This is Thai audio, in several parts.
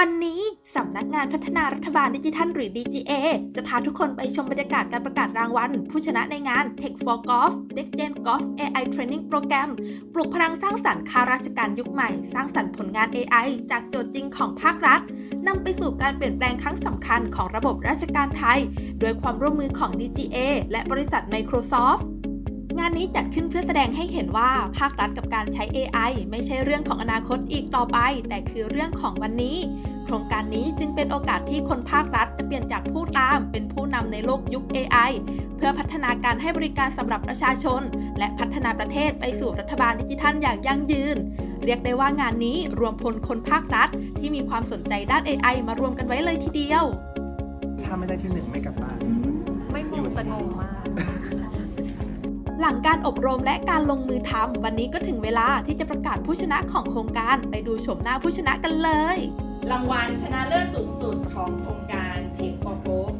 วันนี้สำนักงานพัฒนารัฐบาลดิจิทัลหรือ DGA จะพาทุกคนไปชมบรรยากาศการประกาศรางวัล ผู้ชนะในงาน Tech for Golf Next Gen Golf AI Training Program ปลุกพลังสร้างสรรค์ข้าราชการยุคใหม่ สร้างสรรค์ผลงาน AI จากโจทย์จริงของภาครัฐนำไปสู่การเปลี่ยนแปลงครั้งสำคัญของระบบราชการไทย โดยความร่วมมือของ DGA และบริษัท Microsoft งานนี้จัดขึ้นเพื่อแสดงให้เห็นว่าภาครัฐกับการใช้ AI ไม่ใช่เรื่องของอนาคตอีกต่อไป แต่คือเรื่องของวันนี้ โครงการนี้จึงเป็นโอกาสที่คนภาครัฐจะเปลี่ยนจากผู้ตามเป็นผู้นำในโลกยุค AI เพื่อพัฒนาการให้บริการสำหรับประชาชน และพัฒนาประเทศไปสู่รัฐบาลดิจิทัลอย่างยั่งยืน เรียกได้ว่างานนี้รวมพลคนภาครัฐ ที่มีความสนใจด้าน AI มารวมกันไว้เลยทีเดียว ถ้าไม่ได้ที่หนึ่งไม่กลับบ้านไม่งงแต่งงมากห ลังการอบรมและการลงมือทำวันนี้ก็ถึงเวลาที่จะประกาศผู้ชนะของโครงการไปดูชมหน้าผู้ชนะกันเลย รางวัลชนะเลิศสูงสุดของโครงการ Tech for Growth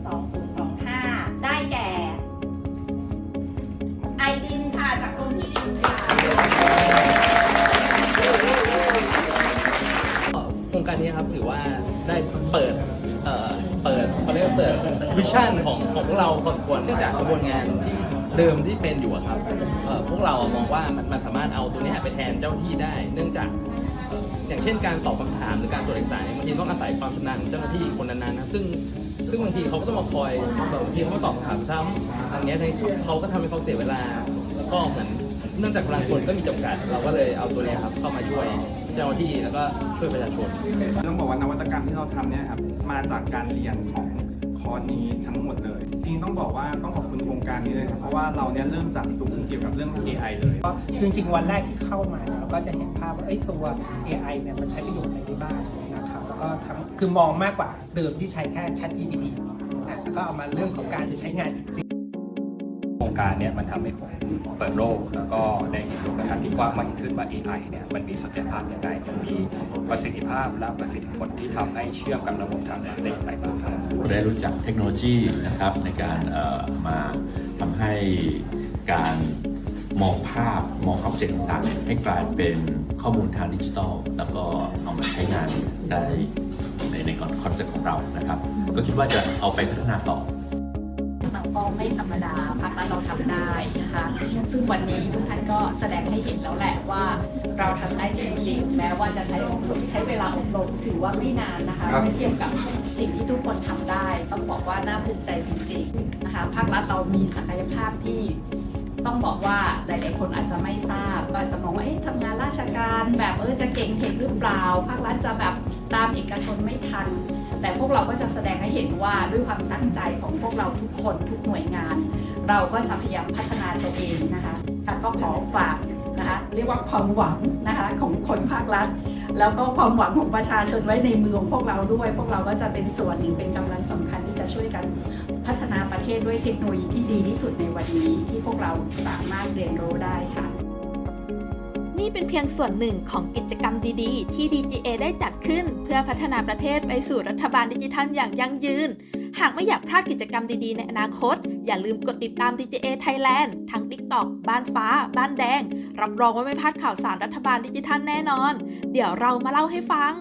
2025 ได้แก่ ไอดินค่ะจากกรมที่ดินค่ะโครงการนี้ครับถือว่าได้เปิดเอ่อเปิดเขาเรียกว่าเปิดวิชั่นของของพวกเราพอสมควรเนื่องจากกระบวนงานที่ เดิมที่เป็นอยู่อะครับพวกเราอะมองว่ามันมันสามารถเอาตัวเนี้ยไปแทนเจ้าที่ได้ เนื่องจากเอ่ออย่างเช่นการตอบคำถามหรือการตรวจเอกสารเนี่ยบางทีต้องอาศัยความชำนาญของเจ้าหน้าที่คนนั้นๆนะครับซึ่งซึ่งบางทีเขาก็ต้องมาคอยบางทีเขาก็ตอบคำถามซ้ำอย่างเงี้ยเขาก็ทำให้เขาเสียเวลาแล้วก็เหมือนเนื่องจากพลังคนก็มีจำกัด เราก็เลยเอาตัวเนี้ยครับเข้ามาช่วยเจ้าหน้าที่แล้วก็ช่วยประชาชน ต้องบอกว่านวัตกรรมที่เราทำเนี่ยครับมาจากการเรียนของ อร์สนี้ทั้งหมดเลย จริงๆต้องบอกว่าต้องขอบคุณโครงการนี้เลยครับเพราะว่าเราเนี่ยเริ่มจากศูนย์เกี่ยวกับเรื่อง AI เลยก็จริงๆวันแรกที่เข้ามาเนี่ยเราก็จะเห็นภาพว่าเอ้ยตัว AI เนี่ยมันใช้ประโยชน์อะไรได้บ้างนะครับแล้วก็ทั้งคือมองมากกว่าเดิมที่ใช้แค่ ChatGPT อะแล้วก็เอามาเรื่องของการจะใช้งานจริง รงการเนี้มันทำให้ผมเปิดโลก แล้วก็ได้เห็นโลกทัศน์ที่กว้างมากขึ้นว่า AI เนี่ยมันมีศักยภาพยังไงมันมีประสิทธิภาพและประสิทธิผลที่ทำให้เชื่อมกับระบบทางเดินได้อย่างไรบ้างครับได้รู้จักเทคโนโลยีนะครับในการเอ่อมาทำให้การมองภาพมองออบเจกต์ต่างๆ ให้กลายเป็นข้อมูลทางดิจิทัล แล้วก็เอามาใช้งานได้ในในคอนเซ็ปต์ของเรานะครับ ก็คิดว่าจะเอาไปพัฒนาต่อ ก็ไม่ธรรมดาภาครัฐเราทำได้นะคะซึ่งวันนี้ทุกท่านก็แสดงให้เห็นแล้วแหละว่าเราทำได้จริงๆแม้ว่าจะใช้อบรมใช้เวลาอบรมถือว่าไม่นานนะคะเมื่อเทียบกับสิ่งที่ทุกคนทำได้ ต้องบอกว่าน่าภูมิใจจริงๆนะคะภาครัฐเรามีศักยภาพที่ ต้องบอกว่าหลาย ๆ คนอาจจะไม่ทราบ ก็อาจจะมองว่าเอ๊ะทำงานราชการแบบเออจะเก่งเก่งหรือเปล่าภาครัฐจะแบบตามเอกชนไม่ทัน แต่พวกเราก็จะแสดงให้เห็นว่าด้วยความตั้งใจของพวกเราทุกคนทุกหน่วยงาน เราก็จะพยายามพัฒนาตัวเองนะคะค่ะก็ขอฝากนะคะเรียกว่าความหวังนะคะของคนภาครัฐ แล้วก็ความหวังของประชาชนไว้ในมือของพวกเราด้วย พวกเราก็จะเป็นส่วนหนึ่งเป็นกำลังสำคัญที่จะช่วยกัน เทศด้วยเทคโนโลยีที่ดีที่สุดในวันนี้ที่พวกเราสามารถเรียนรู้ได้ค่ะ นี่เป็นเพียงส่วนหนึ่งของกิจกรรมดีๆ ที่ DGA ได้จัดขึ้น เพื่อพัฒนาประเทศไปสู่รัฐบาลดิจิทัลอย่างยั่งยืน หากไม่อยากพลาดกิจกรรมดีๆ ในอนาคต อย่าลืมกดติดตาม DGA Thailand ทั้ง TikTok บ้านฟ้า บ้านแดง รับรองว่าไม่พลาดข่าวสารรัฐบาลดิจิทัลแน่นอน เดี๋ยวเรามาเล่าให้ฟัง